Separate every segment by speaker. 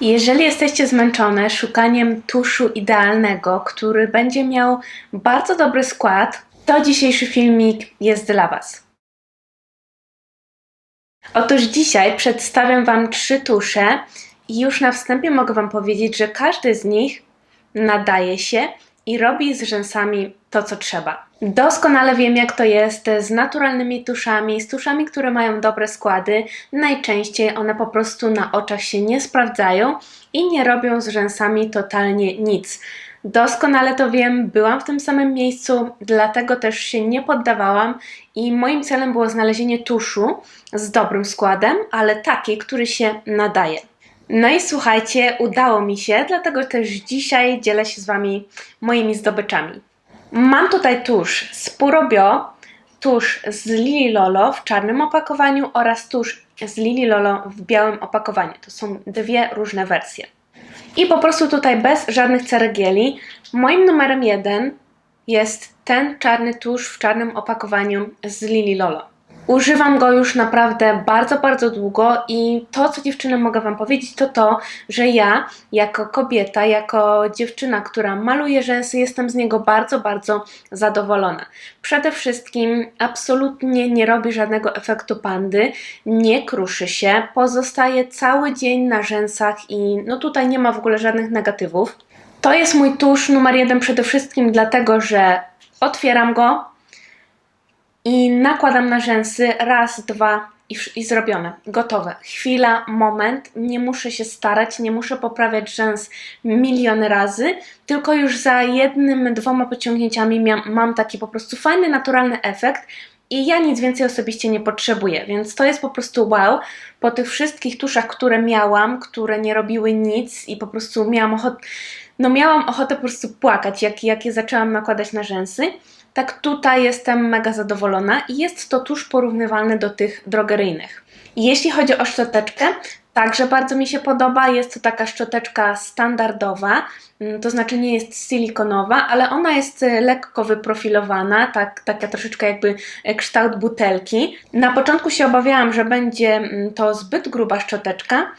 Speaker 1: Jeżeli jesteście zmęczone szukaniem tuszu idealnego, który będzie miał bardzo dobry skład, to dzisiejszy filmik jest dla Was. Otóż dzisiaj przedstawiam Wam trzy tusze i już na wstępie mogę Wam powiedzieć, że każdy z nich nadaje się i robi z rzęsami to, co trzeba. Doskonale wiem, jak to jest z naturalnymi tuszami, z tuszami, które mają dobre składy. Najczęściej one po prostu na oczach się nie sprawdzają i nie robią z rzęsami totalnie nic. Doskonale to wiem, byłam w tym samym miejscu, dlatego też się nie poddawałam i moim celem było znalezienie tuszu z dobrym składem, ale taki, który się nadaje. No i słuchajcie, udało mi się, dlatego też dzisiaj dzielę się z Wami moimi zdobyczami. Mam tutaj tusz z Purobio, tusz z Lili Lolo w czarnym opakowaniu oraz tusz z Lili Lolo w białym opakowaniu. To są dwie różne wersje. I po prostu tutaj bez żadnych ceregieli. Moim numerem jeden jest ten czarny tusz w czarnym opakowaniu z Lili Lolo. Używam go już naprawdę bardzo, bardzo długo i to, co dziewczyny mogę Wam powiedzieć, to to, że ja jako kobieta, jako dziewczyna, która maluje rzęsy, jestem z niego bardzo, bardzo zadowolona. Przede wszystkim absolutnie nie robi żadnego efektu pandy, nie kruszy się, pozostaje cały dzień na rzęsach i no tutaj nie ma w ogóle żadnych negatywów. To jest mój tusz numer jeden przede wszystkim dlatego, że otwieram go, i nakładam na rzęsy raz, dwa i, i zrobione, gotowe. Chwila, moment, nie muszę się starać, nie muszę poprawiać rzęs miliony razy, tylko już za jednym, dwoma pociągnięciami mam taki po prostu fajny, naturalny efekt. I ja nic więcej osobiście nie potrzebuję, więc to jest po prostu wow. Po tych wszystkich tuszach, które miałam, które nie robiły nic i po prostu miałam ochotę, no miałam ochotę po prostu płakać, jak, jak je zaczęłam nakładać na rzęsy tak tutaj jestem mega zadowolona i jest to tuż porównywalny do tych drogeryjnych. Jeśli chodzi o szczoteczkę, także bardzo mi się podoba. Jest to taka szczoteczka standardowa, mm, to znaczy nie jest silikonowa, ale ona jest e, lekko wyprofilowana, tak, taka troszeczkę jakby e, kształt butelki. Na początku się obawiałam, że będzie mm, to zbyt gruba szczoteczka,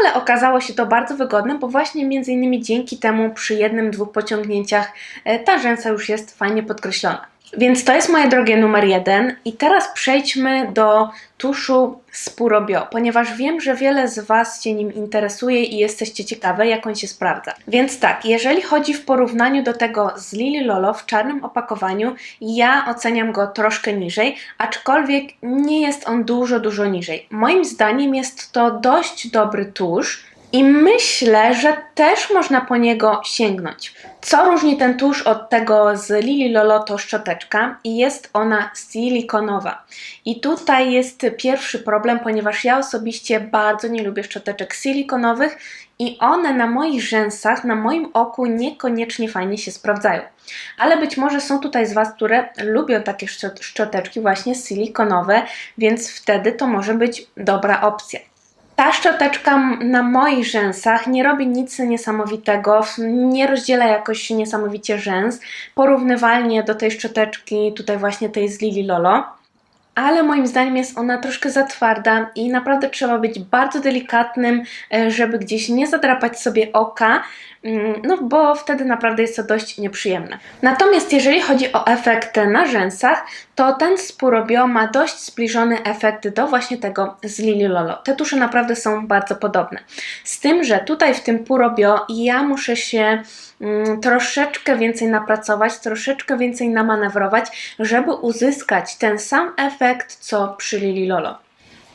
Speaker 1: ale okazało się to bardzo wygodne, bo właśnie między innymi dzięki temu przy jednym, dwóch pociągnięciach e, ta rzęsa już jest fajnie podkreślona. Więc to jest moje drogie numer jeden i teraz przejdźmy do tuszu z Purobio, ponieważ wiem, że wiele z Was się nim interesuje i jesteście ciekawe, jak on się sprawdza. Więc tak, jeżeli chodzi w porównaniu do tego z Lili Lolo w czarnym opakowaniu, ja oceniam go troszkę niżej, aczkolwiek nie jest on dużo, dużo niżej. Moim zdaniem jest to dość dobry tusz, i myślę, że też można po niego sięgnąć. Co różni ten tusz od tego z Lili Lolo to szczoteczka i jest ona silikonowa. I tutaj jest pierwszy problem, ponieważ ja osobiście bardzo nie lubię szczoteczek silikonowych i one na moich rzęsach, na moim oku niekoniecznie fajnie się sprawdzają. Ale być może są tutaj z Was, które lubią takie szczoteczki właśnie silikonowe, więc wtedy to może być dobra opcja. Ta szczoteczka na moich rzęsach nie robi nic niesamowitego, nie rozdziela jakoś niesamowicie rzęs, porównywalnie do tej szczoteczki, tutaj właśnie tej z Lili Lolo. Ale moim zdaniem jest ona troszkę za twarda i naprawdę trzeba być bardzo delikatnym, e, żeby gdzieś nie zadrapać sobie oka, no bo wtedy naprawdę jest to dość nieprzyjemne. Natomiast jeżeli chodzi o efekt na rzęsach, to ten z Purobio ma dość zbliżony efekt do właśnie tego z Lili Lolo. Te tusze naprawdę są bardzo podobne. Z tym, że tutaj w tym Purobio ja muszę się mm, troszeczkę więcej napracować, troszeczkę więcej namanewrować, żeby uzyskać ten sam efekt co przy Lili Lolo.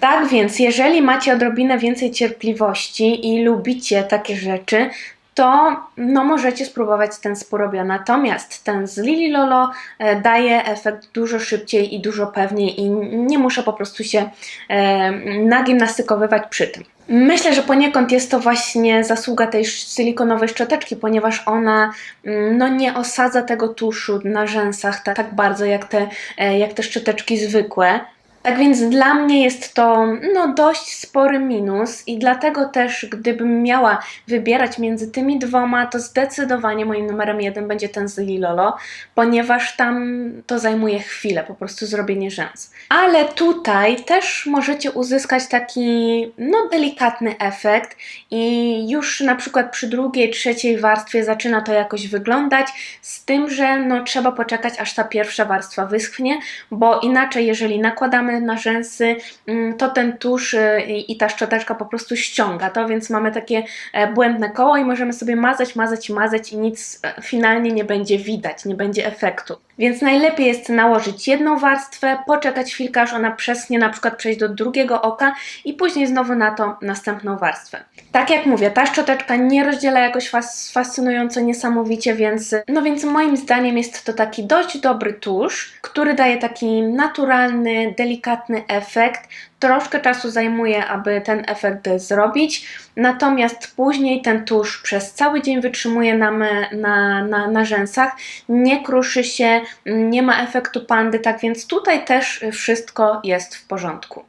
Speaker 1: Tak więc, jeżeli macie odrobinę więcej cierpliwości i lubicie takie rzeczy, to no, możecie spróbować ten z. Natomiast ten z Lili Lolo e, daje efekt dużo szybciej i dużo pewniej i nie muszę po prostu się e, nagimnastykowywać przy tym. Myślę, że poniekąd jest to właśnie zasługa tej silikonowej szczoteczki, ponieważ ona mm, no, nie osadza tego tuszu na rzęsach tak, tak bardzo jak te, e, jak te szczoteczki zwykłe. Tak więc dla mnie jest to no, dość spory minus i dlatego też gdybym miała wybierać między tymi dwoma, to zdecydowanie moim numerem jeden będzie ten z Lilolo, ponieważ tam to zajmuje chwilę, po prostu zrobienie rzęs. Ale tutaj też możecie uzyskać taki no delikatny efekt i już na przykład przy drugiej, trzeciej warstwie zaczyna to jakoś wyglądać, z tym, że no trzeba poczekać aż ta pierwsza warstwa wyschnie, bo inaczej jeżeli nakładamy na rzęsy, mm, to ten tusz y, i ta szczoteczka po prostu ściąga to, więc mamy takie e, błędne koło i możemy sobie mazać, mazać mazać i nic e, finalnie nie będzie widać, nie będzie efektu. Więc najlepiej jest nałożyć jedną warstwę, poczekać chwilkę, aż ona przeschnie, na przykład przejść do drugiego oka i później znowu na to następną warstwę. Tak jak mówię, ta szczoteczka nie rozdziela jakoś fas fascynująco, niesamowicie, więc no więc moim zdaniem jest to taki dość dobry tusz, który daje taki naturalny, delikatny efekt. Troszkę czasu zajmuje, aby ten efekt zrobić, natomiast później ten tusz przez cały dzień wytrzymuje nam na, na, na rzęsach, nie kruszy się, nie ma efektu pandy, tak więc tutaj też wszystko jest w porządku.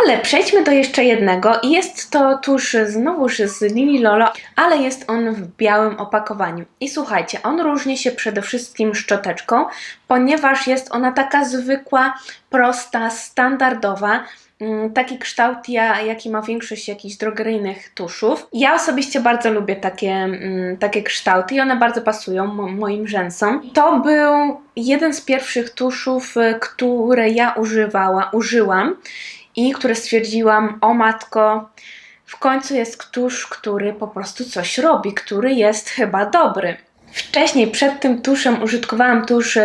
Speaker 1: Ale przejdźmy do jeszcze jednego i jest to tusz znowuż z Lili Lolo, ale jest on w białym opakowaniu. I słuchajcie, on różni się przede wszystkim szczoteczką, ponieważ jest ona taka zwykła, prosta, standardowa, taki kształt, ja, jaki ma większość jakichś drogeryjnych tuszów. Ja osobiście bardzo lubię takie, mm, takie kształty i one bardzo pasują mo moim rzęsom. To był jeden z pierwszych tuszów, y, które ja używała, użyłam i które stwierdziłam, o matko, w końcu jest tusz, który po prostu coś robi, który jest chyba dobry. Wcześniej, przed tym tuszem, użytkowałam tusz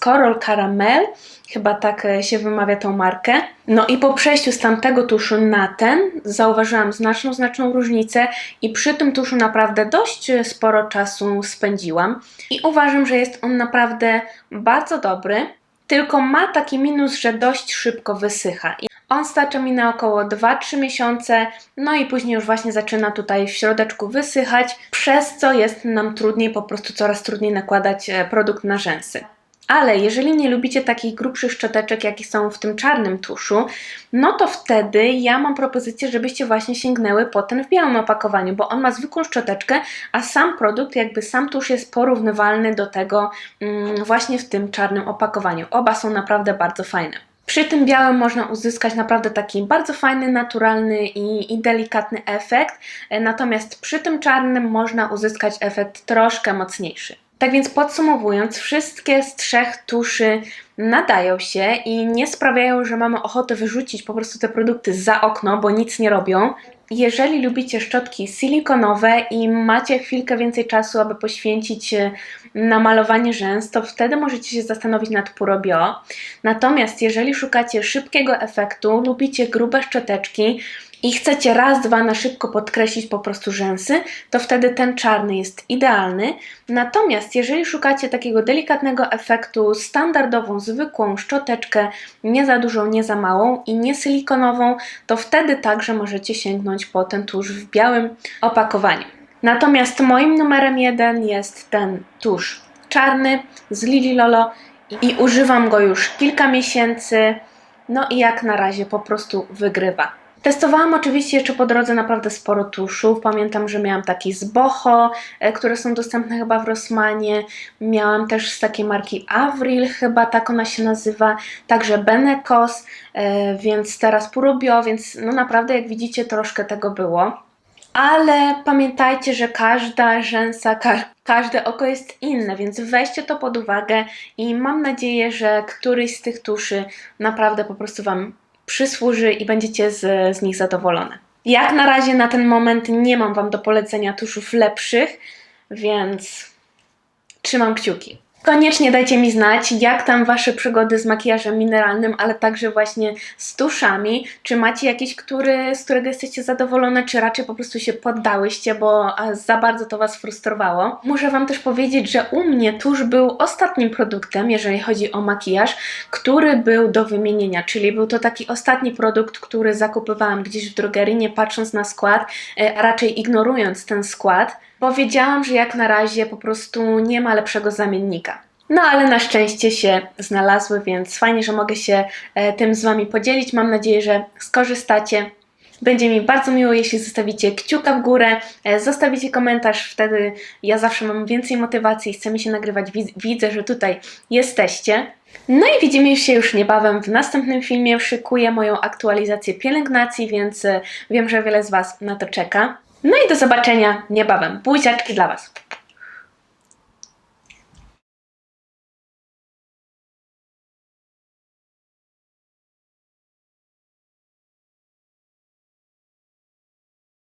Speaker 1: Coral Caramel, chyba tak e, się wymawia tą markę. No i po przejściu z tamtego tuszu na ten zauważyłam znaczną, znaczną różnicę i przy tym tuszu naprawdę dość e, sporo czasu spędziłam i uważam, że jest on naprawdę bardzo dobry, tylko ma taki minus, że dość szybko wysycha. On starcza mi na około 2-3 miesiące, no i później już właśnie zaczyna tutaj w środeczku wysychać, przez co jest nam trudniej, po prostu coraz trudniej nakładać e, produkt na rzęsy. Ale jeżeli nie lubicie takich grubszych szczoteczek, jakie są w tym czarnym tuszu, no to wtedy ja mam propozycję, żebyście właśnie sięgnęły po ten w białym opakowaniu, bo on ma zwykłą szczoteczkę, a sam produkt, jakby sam tusz jest porównywalny do tego mm, właśnie w tym czarnym opakowaniu. Oba są naprawdę bardzo fajne. Przy tym białym można uzyskać naprawdę taki bardzo fajny, naturalny i, i, delikatny efekt, e, natomiast przy tym czarnym można uzyskać efekt troszkę mocniejszy. Tak więc podsumowując, wszystkie z trzech tuszy nadają się i nie sprawiają, że mamy ochotę wyrzucić po prostu te produkty za okno, bo nic nie robią. Jeżeli lubicie szczotki silikonowe i macie chwilkę więcej czasu, aby poświęcić na malowanie rzęs, to wtedy możecie się zastanowić nad Puro Bio. Natomiast jeżeli szukacie szybkiego efektu, lubicie grube szczoteczki, i chcecie raz, dwa na szybko podkreślić po prostu rzęsy, to wtedy ten czarny jest idealny. Natomiast jeżeli szukacie takiego delikatnego efektu, standardową, zwykłą szczoteczkę, nie za dużą, nie za małą i nie silikonową, to wtedy także możecie sięgnąć po ten tusz w białym opakowaniu. Natomiast moim numerem jeden jest ten tusz czarny z Lili Lolo i używam go już kilka miesięcy. No i jak na razie po prostu wygrywa. Testowałam oczywiście jeszcze po drodze naprawdę sporo tuszów. Pamiętam, że miałam taki z Boho, e, które są dostępne chyba w Rossmanie. Miałam też z takiej marki Avril, chyba tak ona się nazywa. Także Benecos, e, więc teraz Purubio, więc no naprawdę jak widzicie troszkę tego było. Ale pamiętajcie, że każda rzęsa, ka każde oko jest inne, więc weźcie to pod uwagę i mam nadzieję, że któryś z tych tuszy naprawdę po prostu Wam przysłuży i będziecie z, z nich zadowolone. Jak na razie na ten moment nie mam Wam do polecenia tuszów lepszych, więc trzymam kciuki. Koniecznie dajcie mi znać, jak tam Wasze przygody z makijażem mineralnym, ale także właśnie z tuszami. Czy macie jakiś, który, z którego jesteście zadowolone, czy raczej po prostu się poddałyście, bo za bardzo to Was frustrowało. Muszę Wam też powiedzieć, że u mnie tusz był ostatnim produktem, jeżeli chodzi o makijaż, który był do wymienienia, czyli był to taki ostatni produkt, który zakupywałam gdzieś w drogerii, nie patrząc na skład, e, a raczej ignorując ten skład. Powiedziałam, że jak na razie po prostu nie ma lepszego zamiennika. No ale na szczęście się znalazły, więc fajnie, że mogę się e, tym z Wami podzielić. Mam nadzieję, że skorzystacie. Będzie mi bardzo miło, jeśli zostawicie kciuka w górę, e, zostawicie komentarz, wtedy ja zawsze mam więcej motywacji, chcę mi się nagrywać, Wid- widzę, że tutaj jesteście. No i widzimy się już niebawem w następnym filmie. Szykuję moją aktualizację pielęgnacji, więc e, wiem, że wiele z Was na to czeka. No i do zobaczenia niebawem. Buziaczki dla Was.